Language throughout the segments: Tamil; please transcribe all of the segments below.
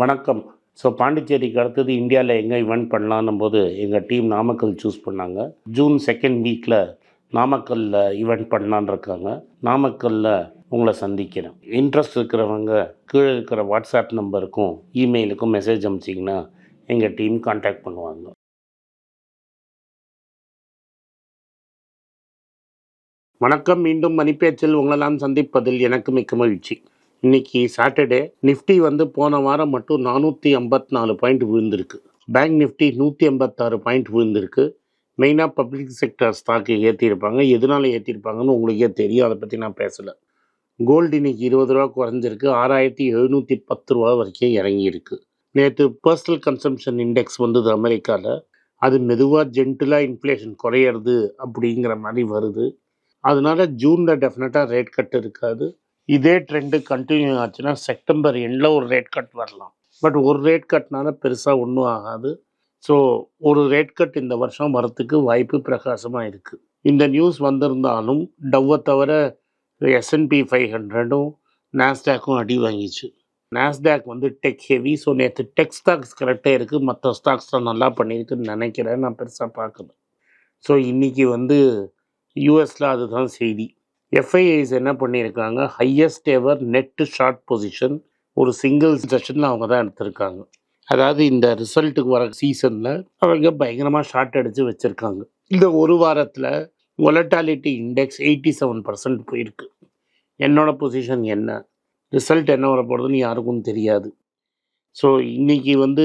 வணக்கம். ஸோ பாண்டிச்சேரிக்கு அடுத்தது இந்தியாவில் எங்கே இவெண்ட் பண்ணலான்னும் போது எங்கள் டீம் நாமக்கல் சூஸ் பண்ணாங்க. ஜூன் செகண்ட் வீக்கில் நாமக்கல்லில் இவெண்ட் பண்ணலான்னு இருக்காங்க. நாமக்கல்லில் உங்களை சந்திக்கிறேன். இன்ட்ரெஸ்ட் இருக்கிறவங்க கீழே இருக்கிற வாட்ஸ்அப் நம்பருக்கும் இமெயிலுக்கும் மெசேஜ் அனுப்பிச்சிங்கன்னா எங்கள் டீம் காண்டாக்ட் பண்ணுவாங்க. வணக்கம். மீண்டும் மணிப்பேச்சில் உங்களெல்லாம் சந்திப்பதில் எனக்கு மிக்க மகிழ்ச்சி. இன்னைக்கு சாட்டர்டே நிஃப்டி வந்து போன வாரம் மட்டும் நானூற்றி ஐம்பத்தி நாலு பாயிண்ட் விழுந்திருக்கு. பேங்க் நிஃப்டி நூற்றி எண்பத்தாறு பாயிண்ட் விழுந்திருக்கு. மெயினாக பப்ளிக் செக்டர் ஸ்டாக்கு ஏற்றிருப்பாங்க எதனால ஏற்றிருப்பாங்கன்னு உங்களுக்கே தெரியும். அதை பற்றி நான் பேசலை. கோல்டு இன்னைக்கு இருபது ரூபா குறைஞ்சிருக்கு. ஆறாயிரத்தி எழுநூற்றி பத்து ரூபா வரைக்கும் இறங்கியிருக்கு. நேற்று பர்சனல் கன்சம்ஷன் இண்டெக்ஸ் வந்தது அமெரிக்காவில் அது மெதுவாக ஜென்டிலாக இன்ஃப்ளேஷன் குறையிறது அப்படிங்கிற மாதிரி வருது. அதனால ஜூனில் டெஃபினட்டாக ரேட் கட் இருக்காது. இதே ட்ரெண்டு கண்டினியூ ஆச்சுன்னா செப்டம்பர் எண்டில் ஒரு ரேட் கட் வரலாம். பட் ஒரு ரேட் கட்னால பெருசாக ஒன்றும் ஆகாது. ஸோ ஒரு ரேட் கட் இந்த வருஷம் வரத்துக்கு வாய்ப்பு பிரகாசமாக இருக்குது இந்த நியூஸ் வந்திருந்தாலும் டவ்வை தவிர எஸ்என்பி ஃபைவ் ஹண்ட்ரடும் நாஸ்டாக்கும் அடி வாங்கிச்சு. நாஸ்டாக் வந்து டெக் ஹெவி ஸோ நேற்று டெக் ஸ்டாக்ஸ் கரெக்டாக இருக்குது மற்ற ஸ்டாக்ஸ் தான் நல்லா பண்ணியிருக்குன்னு நினைக்கிறேன். நான் பெருசாக பார்க்கல. ஸோ இன்றைக்கி வந்து யூஎஸில் அதுதான் செய்தி. எஃப்ஐஐஸ் என்ன பண்ணியிருக்காங்க? Highest ever net short position ஒரு சிங்கிள் செஷனில் அவங்க தான் எடுத்திருக்காங்க. அதாவது இந்த ரிசல்ட்டுக்கு வர சீசனில் அவங்க பயங்கரமாக ஷார்ட் அடித்து வச்சுருக்காங்க. இந்த ஒரு வாரத்தில் volatility index eighty seven percent போயிருக்கு. என்னோடய பொசிஷன் என்ன? ரிசல்ட் என்ன வர போகிறதுன்னு யாருக்கும் தெரியாது. ஸோ இன்றைக்கி வந்து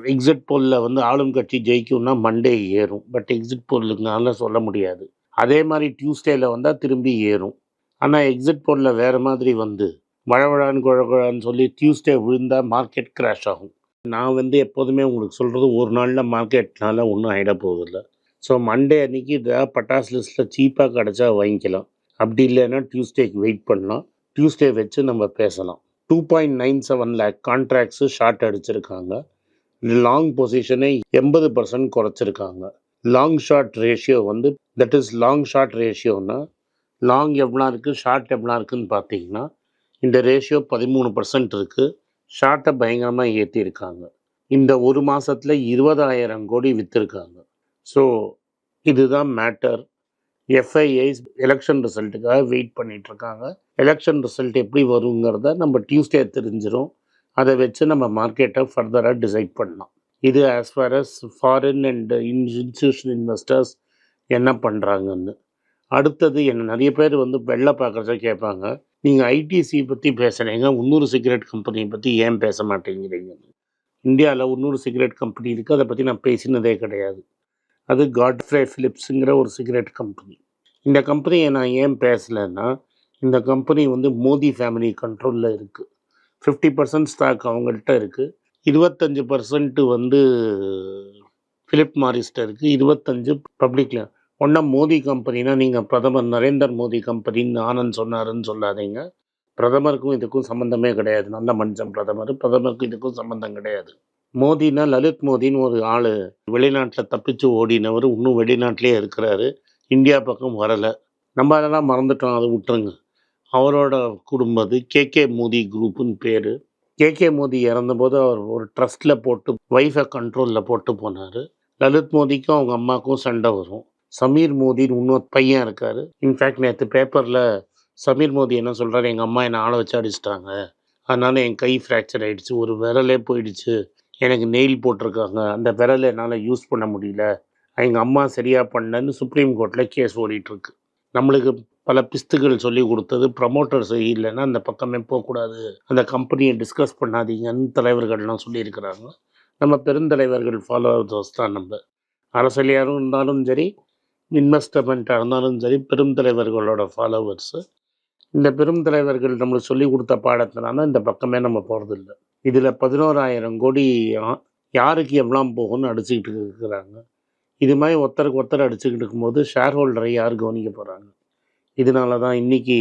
எக்ஸிட் போலில் வந்து ஆளும் கட்சி ஜெயிக்கும்னா மண்டே ஏறும். பட் எக்ஸிட் போலுங்கனால சொல்ல முடியாது. அதே மாதிரி டியூஸ்டேயில் வந்தால் திரும்பி ஏறும். ஆனால் எக்ஸிட் போலில் வேறு மாதிரி வந்து வழவழான்னு குழகுழான்னு சொல்லி டியூஸ்டே விழுந்தால் மார்க்கெட் கிராஷ் ஆகும். நான் வந்து எப்போதுமே உங்களுக்கு சொல்கிறது ஒரு நாளில் மார்க்கெட்னால ஒன்றும் ஆகிட போவதில்ல. ஸோ மண்டே அன்னைக்கு இதாக பட்டாஸ் லிஸ்ட்டில் சீப்பாக கிடச்சா வாங்கிக்கலாம். அப்படி இல்லைன்னா டியூஸ்டேக்கு வெயிட் பண்ணலாம். டியூஸ்டே வச்சு நம்ம பேசலாம். Two point nine seven lakh contracts short அடிச்சிருக்காங்க. லாங் பொசிஷனை எண்பது பர்சன்ட் குறைச்சிருக்காங்க. லாங் ஷார்ட் ரேஷியோ வந்து தட் இஸ் லாங் ஷார்ட் ரேஷியோனா லாங் எவ்வளோ இருக்குது ஷார்ட் எவ்வளோ இருக்குன்னு பார்த்தீங்கன்னா இந்த ரேஷியோ பதிமூணு பர்சன்ட் இருக்குது ஷார்ட்டை பயங்கரமாக ஏற்றிருக்காங்க இந்த ஒரு மாதத்தில் இருபதாயிரம் கோடி விற்றுருக்காங்க ஸோ இதுதான் மேட்டர் எஃப்ஐஐ எலெக்ஷன் ரிசல்ட்டுக்காக வெயிட் பண்ணிகிட்ருக்காங்க எலெக்ஷன் ரிசல்ட் எப்படி வருங்கிறத நம்ம டியூஸ்டே தெரிஞ்சிடும் அதை வச்சு நம்ம மார்க்கெட்டை ஃபர்தராக டிசைட் பண்ணலாம். இது as far as foreign and institution investors என்ன பண்ணுறாங்கன்னு அடுத்தது என்ன நிறைய பேர் வந்து வெள்ளை பார்க்குறத கேட்பாங்க. நீங்கள் ஐடிசி பற்றி பேசுகிறீங்க இன்னொரு சிகரெட் கம்பெனியை பற்றி ஏன் பேச மாட்டேங்கிறீங்கன்னு. இந்தியாவில் இன்னொரு சிகரெட் கம்பெனி இருக்குது அதை பற்றி நான் பேசினதே கிடையாது. அது காட்ஃப்ரே ஃபிலிப்ஸுங்கிற ஒரு சிகரெட் கம்பெனி. இந்த கம்பெனியை நான் ஏன் பேசலைன்னா இந்த கம்பெனி வந்து மோதி ஃபேமிலி கண்ட்ரோலில் இருக்குது ஃபிஃப்டி பர்சன்ட் ஸ்டாக் அவங்கள்ட்ட இருக்குது இருபத்தஞ்சி பர்சன்ட்டு வந்து ஃபிலிப் மாரிஸ்ட்ட இருக்குது இருபத்தஞ்சு பப்ளிக்கில் ஒன்றா மோடி கம்பெனினா நீங்கள் பிரதமர் நரேந்தர் மோடி கம்பெனின்னு ஆனந்த் சொன்னாருன்னு சொல்லாதீங்க. பிரதமருக்கும் இதுக்கும் சம்மந்தமே கிடையாது. நல்ல மனுஷன் பிரதமர். பிரதமருக்கும் இதுக்கும் சம்மந்தம் கிடையாது. மோடினா லலித் மோடின்னு ஒரு ஆள் வெளிநாட்டில் தப்பிச்சு ஓடினவர் இன்னும் வெளிநாட்டிலே இருக்கிறாரு. இந்தியா பக்கம் வரலை. நம்ம அதெல்லாம் மறந்துட்டோம். அதை விட்டுருங்க. அவரோட குடும்பம் கேகே மோதி குரூப்புன்னு பேர். கேகே மோதி இறந்தபோது அவர் ஒரு ட்ரஸ்ட்டில் போட்டு ஒய்ஃபை கண்ட்ரோலில் போட்டு போனார். லலித் மோதிக்கும் அவங்க அம்மாவுக்கும் சண்டை வரும். சமீர் மோதின்னு இன்னொரு பையன் இருக்கார். இன்ஃபேக்ட் நேற்று பேப்பரில் சமீர் மோதி என்ன சொல்கிறாரு எங்கள் அம்மா என்னை ஆளை வச்சு அடிச்சிட்டாங்க. அதனால் என் கை ஃப்ராக்சர் ஆகிடுச்சு ஒரு விரலே போயிடுச்சு. எனக்கு நெயில் போட்டிருக்காங்க. அந்த விரலை என்னால் யூஸ் பண்ண முடியல. எங்கள் அம்மா சரியாக பண்ணலன்னு சுப்ரீம் கோர்ட்டில் கேஸ் ஓடிட்டுருக்கு. நம்மளுக்கு பல பிஸ்துகள் சொல்லி கொடுத்தது. ப்ரமோட்டர் இல்லைன்னா அந்த பக்கமே போகக்கூடாது. அந்த கம்பெனியை டிஸ்கஸ் பண்ணாதீங்கன்னு தலைவர்கள்லாம் சொல்லியிருக்கிறாங்க. நம்ம பெருந்தலைவர்கள் ஃபாலோவர்ஸ் தான் நம்ம. அரசியலாரும் இருந்தாலும் சரி இன்வெஸ்ட்மெண்ட்டாக இருந்தாலும் சரி பெருந்தலைவர்களோட ஃபாலோவர்ஸு இந்த பெருந்தலைவர்கள் நம்மளுக்கு சொல்லி கொடுத்த பாடத்தினால இந்த பக்கமே நம்ம போகிறதில்ல இதில் பதினோராயிரம் கோடி யாருக்கு எவ்வளோ போகும்னு அடிச்சுக்கிட்டு இருக்கிறாங்க. இது மாதிரி ஒருத்தருக்கு ஒருத்தர் அடிச்சுக்கிட்டு இருக்கும்போது ஷேர் ஹோல்டரை யார் கவனிக்க போகிறாங்க இதனால தான் இன்றைக்கி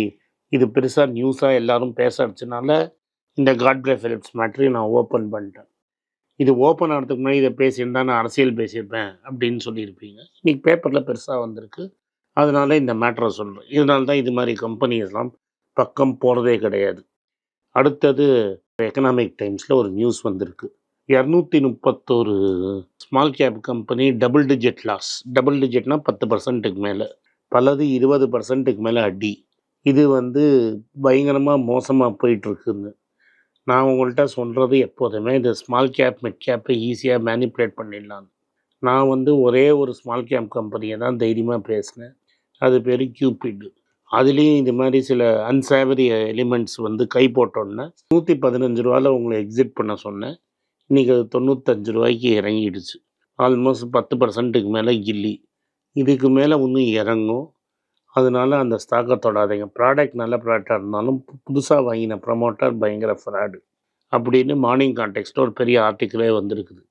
இது பெருசாக நியூஸாக எல்லாரும் பேச அடிச்சனால இந்த காட்பிரே ஃபிலிப்ஸ் மேட்ரி நான் ஓப்பன் பண்ணிட்டேன். இது ஓப்பன் ஆகிறதுக்கு முன்னாடி இதை பேசியிருந்தா நான் அரசியல் பேசியிருப்பேன் அப்படின்னு சொல்லியிருப்பீங்க. இன்றைக்கி பேப்பரில் பெருசாக வந்திருக்கு. அதனால இந்த மேட்டரை சொல்கிறேன் இதனால தான் இது மாதிரி கம்பெனிஸ்லாம் பக்கம் போகிறதே கிடையாது. அடுத்தது எக்கனாமிக் டைம்ஸில் ஒரு நியூஸ் வந்திருக்கு. இரநூத்தி முப்பத்தோரு small cap company double digit loss double டிஜிட்னா பத்து பர்சன்ட்டுக்கு மேலே. பலது இருபது பர்சன்ட்டுக்கு மேலே அடி. இது வந்து பயங்கரமாக மோசமாக போயிட்டுருக்குன்னு நான் உங்கள்கிட்ட சொல்கிறது எப்போதுமே இந்த ஸ்மால் கேப் மிட் கேப்பை ஈஸியாக மேனிப்புலேட் பண்ணிடலாம். நான் வந்து ஒரே ஒரு ஸ்மால் கேப் கம்பெனியை தான் தைரியமாக பேசினேன். அது பேர் கியூபிட் அதுலேயும் இது மாதிரி சில அன்சேவரி எலிமெண்ட்ஸ் வந்து கை போட்டோன்னே நூற்றி பதினஞ்சு ரூபாவில் உங்களை எக்ஸிட் பண்ண சொன்னேன். இன்றைக்கி அது தொண்ணூத்தஞ்சு ரூபாய்க்கு இறங்கிடுச்சு. ஆல்மோஸ்ட் பத்து பர்சன்ட்டுக்கு மேலே கில்லி இதுக்கு மேலே இன்னும் இறங்கும். அதனால அந்த ஸ்டாக்கை தொடாதீங்க ப்ராடக்ட் நல்ல ப்ராடக்டாக இருந்தாலும் புதுசாக வாங்கின ப்ரமோட்டர் பயங்கர ஃப்ராடு அப்படின்னு மார்னிங் கான்டெக்ட்டில் ஒரு பெரிய ஆர்டிக்கிளே வந்திருக்குது.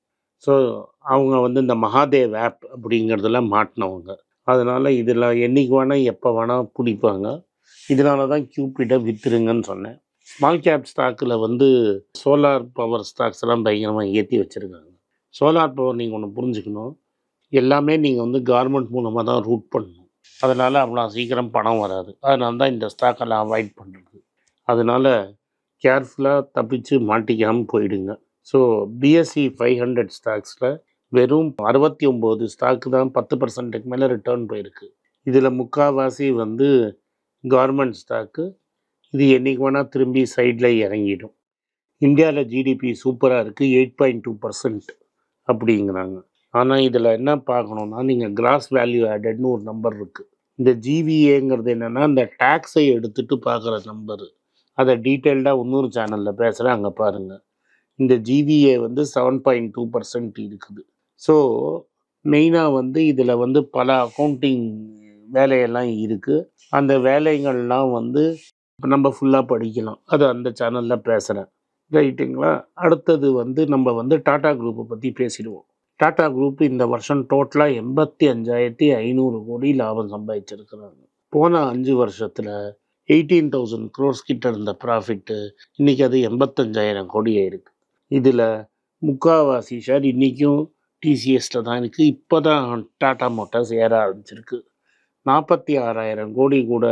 ஸோ அவங்க வந்து இந்த மகாதேவ் ஆப் அப்படிங்கிறதுல மாட்டினவங்க. அதனால் இதில் என்றைக்கு வேணால் எப்போ வேணால் பிடிப்பாங்க. இதனால தான் கியூபிட்டை விற்றுருங்கன்னு சொன்னேன். ஸ்மால் கேப் ஸ்டாக்கில் வந்து சோலார் பவர் ஸ்டாக்ஸ் எல்லாம் பயங்கரமாக ஏற்றி வச்சுருக்காங்க. சோலார் பவர் நீங்கள் ஒன்று புரிஞ்சுக்கணும். எல்லாமே நீங்கள் வந்து கார்மெண்ட் மூலமாக தான் ரூட் பண்ணணும். அதனால் அவ்வளோ சீக்கிரம் பணம் வராது. அதனால தான் இந்த ஸ்டாக்கெல்லாம் அவாய்ட் பண்ணுறது அதனால் கேர்ஃபுல்லாக தப்பிச்சு மாட்டிக்காமல் போயிடுங்க. ஸோ பிஎஸ்சி ஃபைவ் ஹண்ட்ரட் ஸ்டாக்ஸில் வெறும் அறுபத்தி ஒம்பது ஸ்டாக்கு தான் பத்து பர்சன்ட்டுக்கு மேலே ரிட்டர்ன் போயிருக்கு. இதில் முக்கால்வாசி வந்து கவர்மெண்ட் ஸ்டாக்கு இது என்றைக்கு வேணால் திரும்பி சைடில் இறங்கிடும். இந்தியாவில் ஜிடிபி சூப்பராக இருக்குது எயிட் பாயிண்ட் டூ பர்சன்ட் அப்படிங்கிறாங்க. ஆனால் இதில் என்ன பார்க்கணுன்னா நீங்கள் கிராஸ் வேல்யூ ஆடட்னு ஒரு நம்பர் இருக்குது இந்த ஜிவிஏங்கிறது என்னென்னா இந்த டேக்ஸை எடுத்துகிட்டு பார்க்குற நம்பரு அதை டீட்டெயில்டாக இன்னொரு சேனலில் பேசுகிறேன் அங்கே பாருங்கள் இந்த ஜிவிஏ வந்து செவன் பாயிண்ட் டூ பர்சன்ட் இருக்குது. ஸோ மெயினாக வந்து இதில் வந்து பல அக்கௌண்டிங் வேலையெல்லாம் இருக்குது அந்த வேலைகள்லாம் வந்து நம்ம ஃபுல்லாக படிக்கலாம். அது அந்த சேனலில் பேசுகிறேன் ரைட்டுங்களா அடுத்தது வந்து நம்ம வந்து டாடா குரூப்பை பற்றி பேசிடுவோம். டாடா குரூப் இந்த வருஷம் டோட்டலாக எண்பத்தி அஞ்சாயிரத்தி ஐநூறு கோடி லாபம் சம்பாதிச்சிருக்கிறாங்க. போன அஞ்சு வருஷத்தில் எயிட்டீன் தௌசண்ட் க்ரோர்ஸ் கிட்ட இருந்த ப்ராஃபிட்டு இன்றைக்கி அது எண்பத்தஞ்சாயிரம் கோடி ஆயிருக்கு இதில் முக்காவாசி ஷேர் இன்றைக்கும் டிசிஎஸில் தான் இருக்குது இப்போ தான் டாடா மோட்டார்ஸ் ஏற ஆரம்பிச்சிருக்கு. நாற்பத்தி ஆறாயிரம் கோடி கூட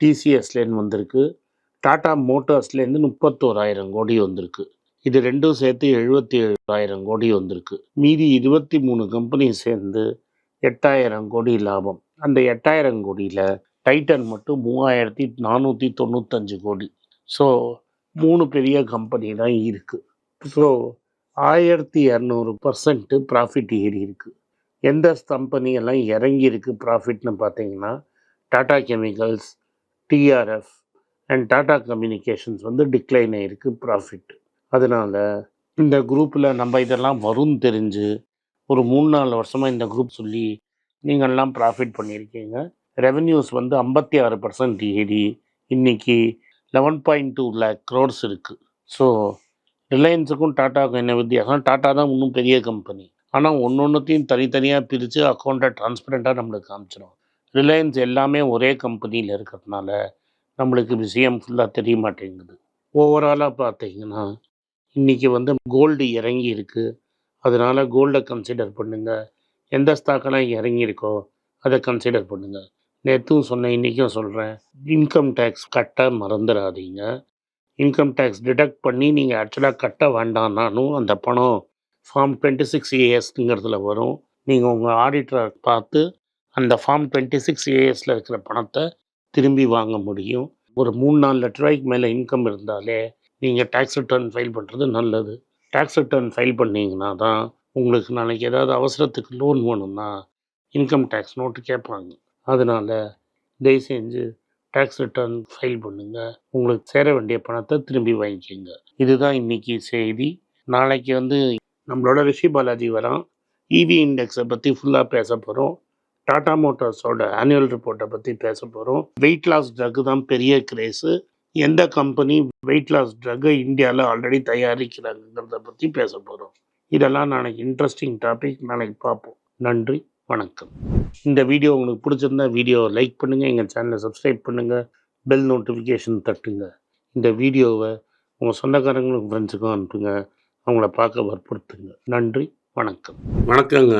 டிசிஎஸ்லேருந்து வந்திருக்கு. டாடா மோட்டார்ஸ்லேருந்து முப்பத்தோராயிரம் கோடி வந்திருக்கு. இது ரெண்டும் சேர்த்து எழுபத்தி ஏழாயிரம் கோடி வந்திருக்கு. மீதி இருபத்தி மூணு கம்பெனி சேர்ந்து எட்டாயிரம் கோடி லாபம். அந்த எட்டாயிரம் கோடியில் டைட்டன் மட்டும் மூவாயிரத்தி நானூற்றி தொண்ணூத்தஞ்சு கோடி. ஸோ மூணு பெரிய கம்பெனி தான் இருக்குது ஸோ ஆயிரத்தி இரநூறு பர்சன்ட்டு ப்ராஃபிட் ஏறி இருக்குது எந்த கம்பெனியெல்லாம் இறங்கியிருக்கு இறங்கி இருக்கு ப்ராஃபிட்னு பார்த்தீங்கன்னா Tata chemicals TRF and Tata communications வந்து டிக்ளைன் ஆகிருக்கு ப்ராஃபிட் அதனால் இந்த குரூப்பில் நம்ம இதெல்லாம் வரும்னு தெரிஞ்சு ஒரு மூணு நாலு வருஷமாக இந்த குரூப் சொல்லி நீங்கள்லாம் ப்ராஃபிட் பண்ணியிருக்கீங்க. ரெவென்யூஸ் வந்து ஐம்பத்தி ஆறு பர்சன்ட் ஏறி இன்றைக்கி eleven point two lakh crores இருக்குது ஸோ ரிலையன்ஸுக்கும் டாட்டாவுக்கும் என்ன வித்தியாசம்? டாட்டா தான் இன்னும் பெரிய கம்பெனி ஆனால் ஒன்று ஒன்றுத்தையும் தனித்தனியாக பிரித்து அக்கௌண்ட்டை டிரான்ஸ்பரண்ட்டாக நம்மளுக்கு காமிச்சிடும் ரிலையன்ஸ் எல்லாமே ஒரே கம்பெனியில் இருக்கிறதுனால நம்மளுக்கு விஷயம் ஃபுல்லாக தெரிய மாட்டேங்குது. ஓவராலாக பார்த்தீங்கன்னா இன்றைக்கி வந்து கோல்டு இறங்கி இருக்குது அதனால் கோல்டை கன்சிடர் பண்ணுங்கள் எந்த ஸ்டாக்கெல்லாம் இறங்கியிருக்கோ அதை கன்சிடர் பண்ணுங்கள் நேற்றும் சொன்னேன் இன்றைக்கும் சொல்கிறேன் இன்கம் டேக்ஸ் கட்ட மறந்துடாதீங்க இன்கம் டேக்ஸ் டிடக்ட் பண்ணி நீங்கள் ஆக்சுவலாக கட்ட வேண்டாம்னாலும் அந்த பணம் ஃபார்ம் டுவெண்ட்டி சிக்ஸ் ஏஎஸ்ங்கிறதுல வரும். நீங்கள் உங்கள் ஆடிட்டரை பார்த்து அந்த ஃபார்ம் டுவெண்ட்டி சிக்ஸ் ஏஎஸில் இருக்கிற பணத்தை திரும்பி வாங்க முடியும். ஒரு மூணு நாலு லட்ச ரூபாய்க்கு மேலே இன்கம் இருந்தாலே நீங்கள் டேக்ஸ் ரிட்டர்ன் ஃபைல் பண்ணுறது நல்லது. டேக்ஸ் ரிட்டர்ன் ஃபைல் பண்ணீங்கன்னா தான் உங்களுக்கு நாளைக்கு ஏதாவது அவசரத்துக்கு லோன் வேணும்னா இன்கம் டேக்ஸ் நோட்டு கேட்பாங்க அதனால் தயவு செஞ்சு டேக்ஸ் ரிட்டர்ன் ஃபைல் பண்ணுங்கள் உங்களுக்கு சேர வேண்டிய பணத்தை திரும்பி வாங்கிக்கோங்க. இதுதான் இன்றைக்கி செய்தி. நாளைக்கு வந்து நம்மளோட ரிஷி பாலாஜி வரான். இவி இண்டெக்ஸை பற்றி ஃபுல்லாக பேச போகிறோம் டாடா மோட்டார்ஸோட ஆனுவல் ரிப்போர்ட்டை பற்றி பேச போகிறோம் வெயிட் லாஸ் ட்ரக் தான் பெரிய கிரேஸு எந்த கம்பெனி வெயிட் லாஸ் ட்ரக்கை இந்தியாவில் ஆல்ரெடி தயாரிக்கிறாங்கிறத பற்றி பேச போகிறோம் இதெல்லாம் நாளைக்கு இன்ட்ரெஸ்டிங் டாபிக் நாளைக்கு பார்ப்போம். நன்றி. வணக்கம். இந்த வீடியோ உங்களுக்கு பிடிச்சிருந்தா வீடியோவை லைக் பண்ணுங்கள் எங்கள் சேனலை சப்ஸ்கிரைப் பண்ணுங்கள் பெல் நோட்டிஃபிகேஷன் தட்டுங்க. இந்த வீடியோவை உங்கள் சொந்தக்காரங்களுக்கும் ஃப்ரெண்ட்ஸுக்கும் அனுப்புங்க. அவங்கள பார்க்க வற்புறுத்துங்க. நன்றி. வணக்கம். வணக்கங்க.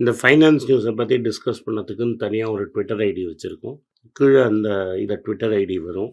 இந்த ஃபைனான்ஸ் நியூஸை பற்றி டிஸ்கஸ் பண்ணதுக்குன்னு தனியாக ஒரு ட்விட்டர் ஐடி வச்சுருக்கோம். கீழே அந்த இதை ட்விட்டர் ஐடி வரும்.